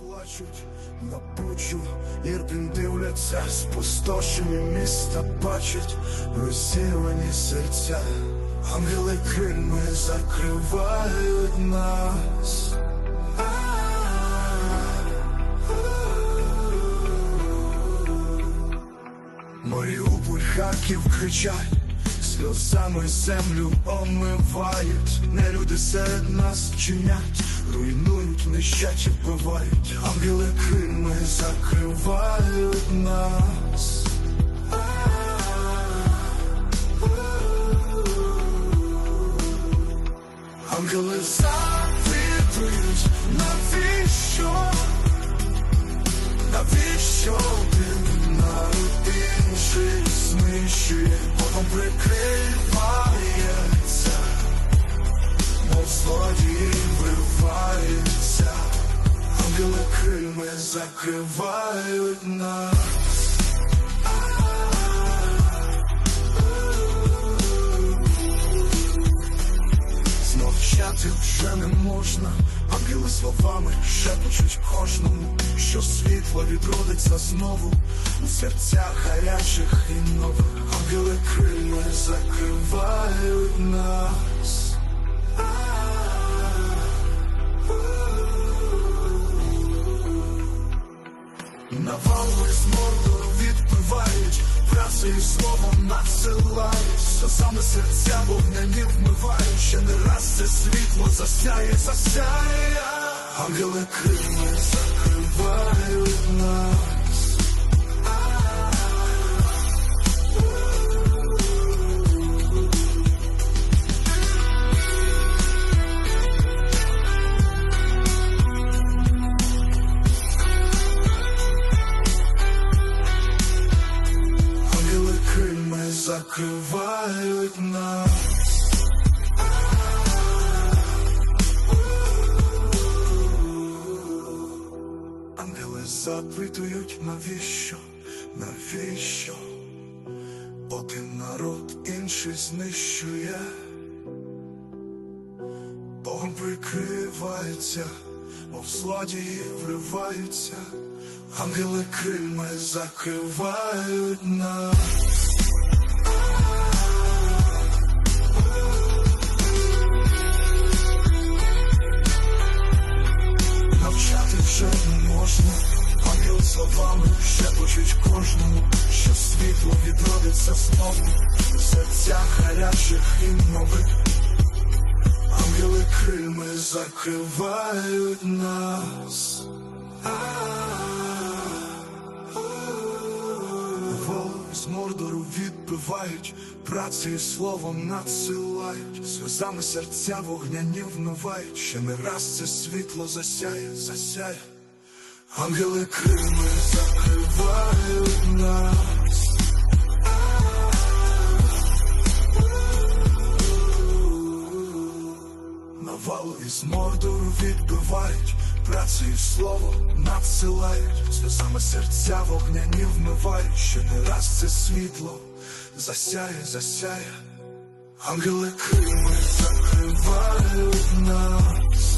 плачуть на бучу, Ірпін дивляться, спустошені міста бачать, розірвані серця, ангели крильми закривають нас. Маріуполь, Харків кричать, сльозами землю омивають, не люди серед нас чинять, руйнують, нищать і вбивають, ангели крильми закривають нас. Ангели запитують, навіщо? Навіщо один народ інший знищує, Богом прикривається, крильми закривають нас. Змовчати вже не можна, ангели словами шепочуть кожному, що світло відродиться знову у серцях гарячих і нових. Ангели крильми закривають нас. Навали з морду відпивають, працею словом надсилають, що саме серця вогняні вмивають, ще не раз це світло засяє, засяє. Ангели крими закривають нас. Закривають нас. Ангели запитують, навіщо, навіщо? Один народ інший знищує, Богом прикривається, мов злодії вриваються, ангели крильми закривають нас. Словами шепочуть кожному, що світло відродиться знову у серцях гарячих і нових. Ангели крильми закривають нас. Вол з мордору відбивають, працею словом надсилають, сльозами серця вогняні вмивають, ще не раз це світло засяє, засяє. Ангели крильми закривають нас. Навалу із мордору відбивають, працею слово надсилають, сльозами серця вогняні вмивають, ще не раз це світло засяє, засяє, ангели крильми закривають нас.